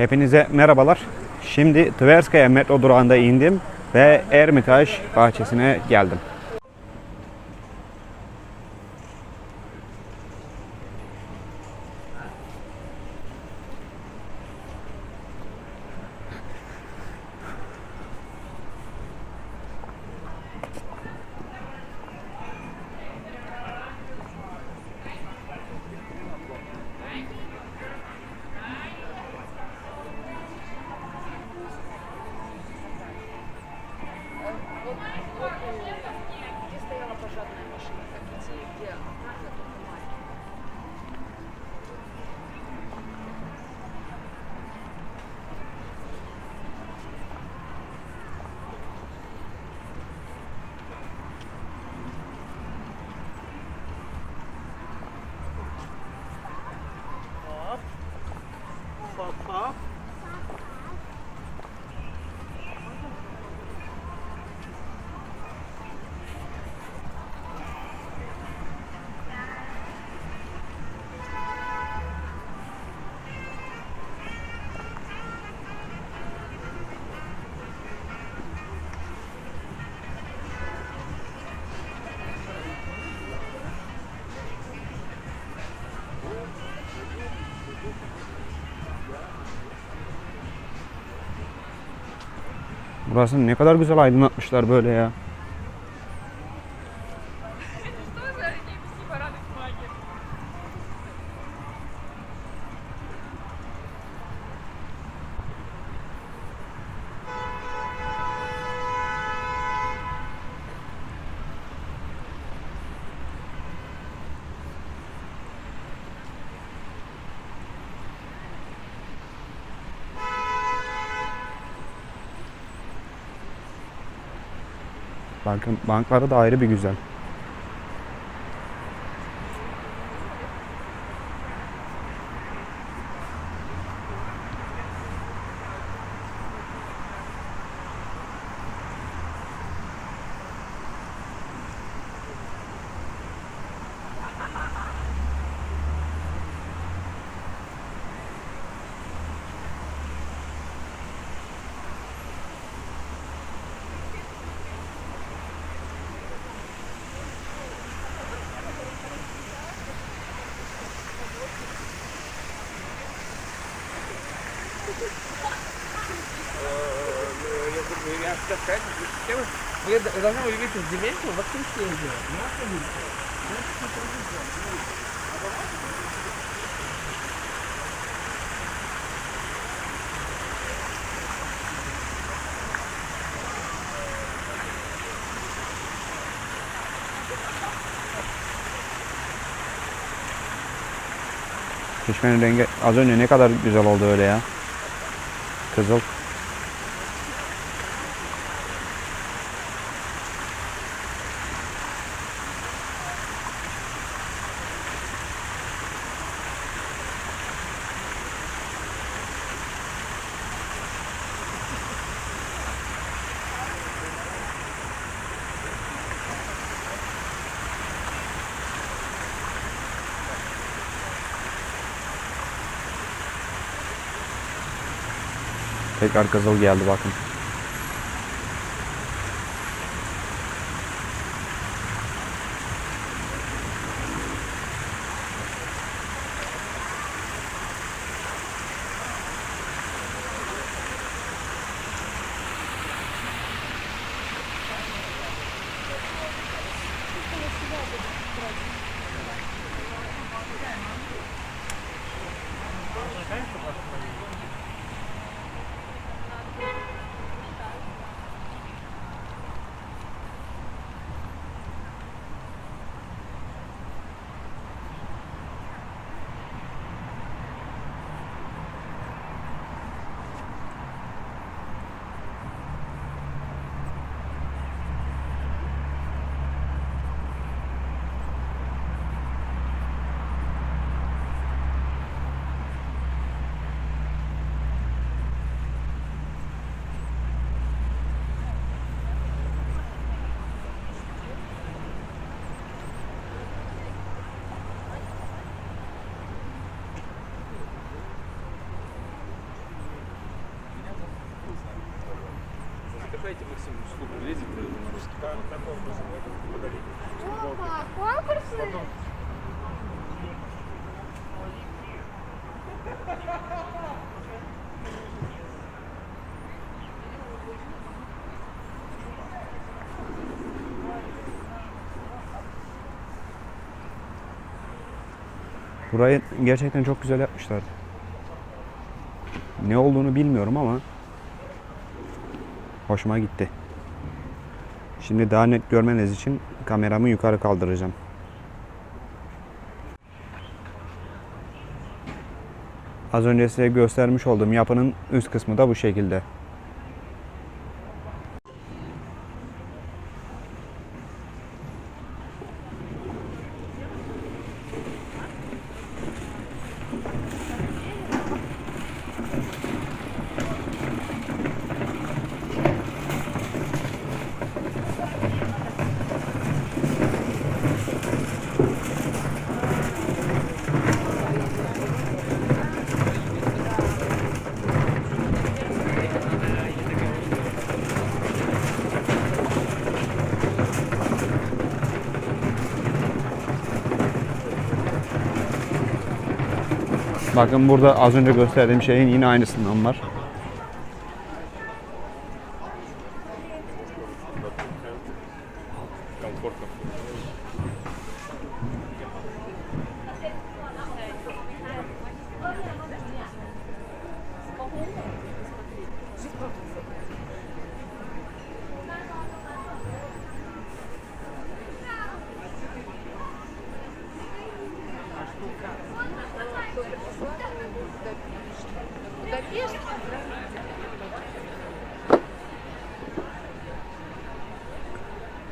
Hepinize merhabalar. Şimdi Tverskaya metro durağında indim ve Ermitaj bahçesine geldim. Burası ne kadar güzel aydınlatmışlar böyle ya. Bakın bankları da ayrı bir güzel. Я хотел сказать, что система, вы должны увеличить дименсию в воскресенье. На автомобиле. Çeşmenin rengi az önce ne kadar güzel oldu öyle ya. Kızıl. Tekrar kızıl geldi bakın. Давайте, Максим, услугу влезем на русский. Опа, конкурсы? Burayı gerçekten çok güzel yapmışlar. Ne olduğunu bilmiyorum ama hoşuma gitti. Şimdi daha net görmeniz için kameramı yukarı kaldıracağım. Az önce size göstermiş olduğum yapının üst kısmı da bu şekilde. Bakın burada az önce gösterdiğim şeyin yine aynısından var.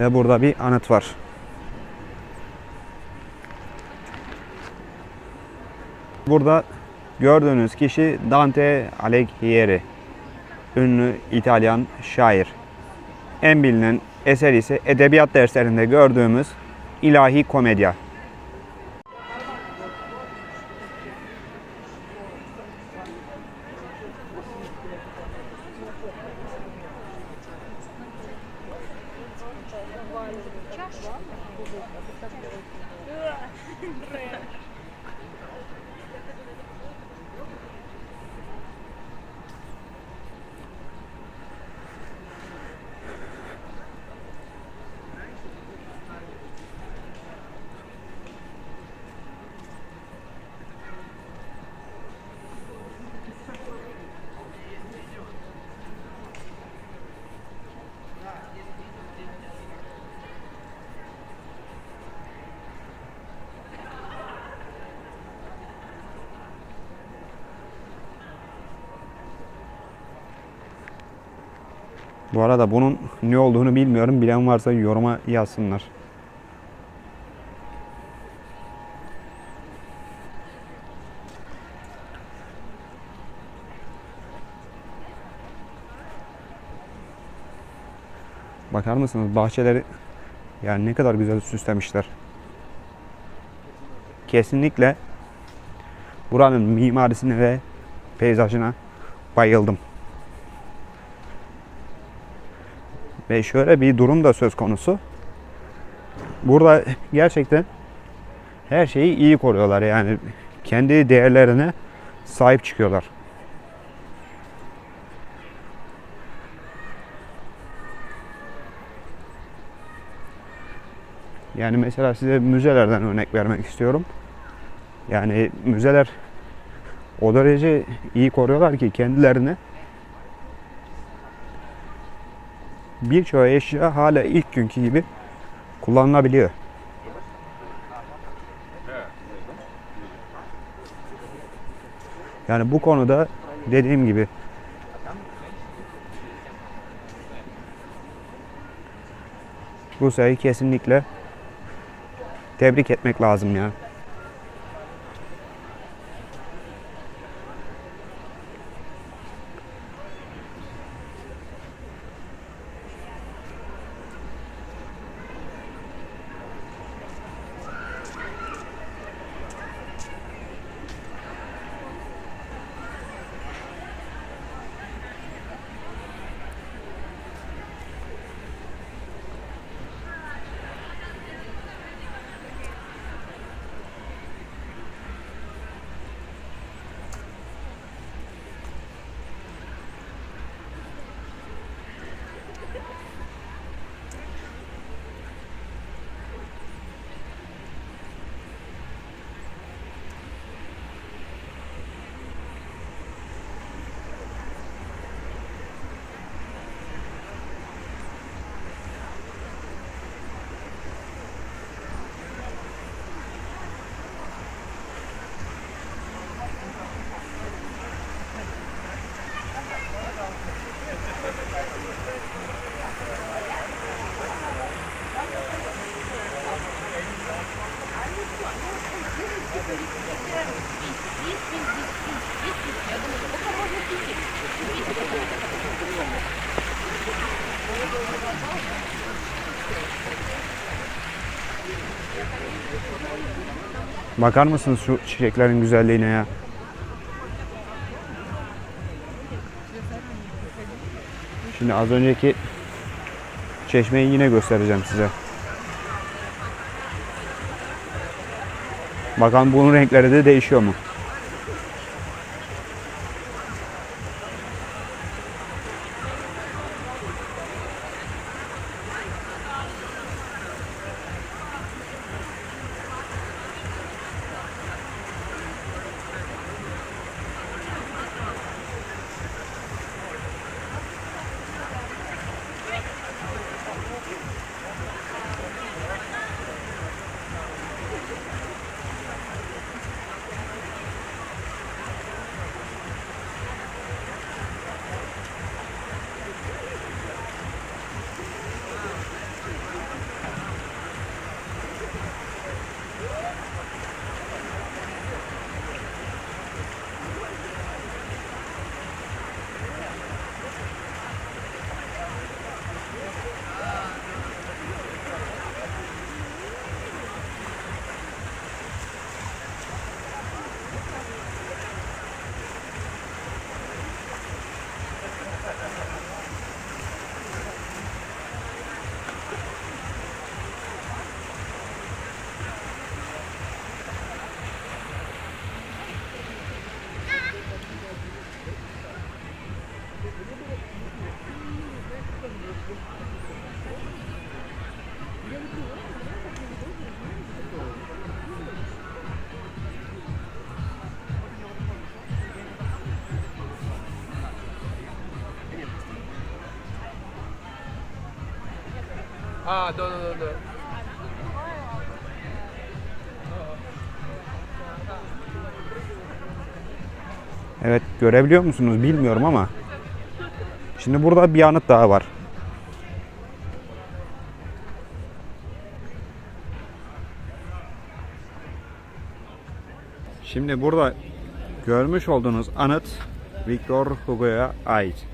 Ve burada bir anıt var. Burada gördüğünüz kişi Dante Alighieri. Ünlü İtalyan şair. En bilinen eser ise edebiyat derslerinde gördüğümüz İlahi Komedya. Bu arada bunun ne olduğunu bilmiyorum. Bilen varsa yoruma yazsınlar. Bakar mısınız bahçeleri yani ne kadar güzel süslemişler. Kesinlikle buranın mimarisine ve peyzajına bayıldım. Ve şöyle bir durum da söz konusu. Burada gerçekten her şeyi iyi koruyorlar yani kendi değerlerine sahip çıkıyorlar. Yani mesela size müzelerden örnek vermek istiyorum. Yani müzeler o derece iyi koruyorlar ki kendilerini birçok eşya hala ilk günkü gibi kullanılabiliyor. Yani bu konuda dediğim gibi Rusya'yı kesinlikle tebrik etmek lazım ya. Bakar mısınız şu çiçeklerin güzelliğine ya? Şimdi az önceki çeşmeyi yine göstereceğim size. Bakalım bunun renkleri de değişiyor mu? Ah, no, no, no, no. Evet görebiliyor musunuz bilmiyorum ama şimdi burada bir anıt daha var. Şimdi burada görmüş olduğunuz anıt Victor Hugo'ya ait.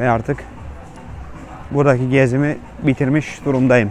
Ve artık buradaki gezimi bitirmiş durumdayım.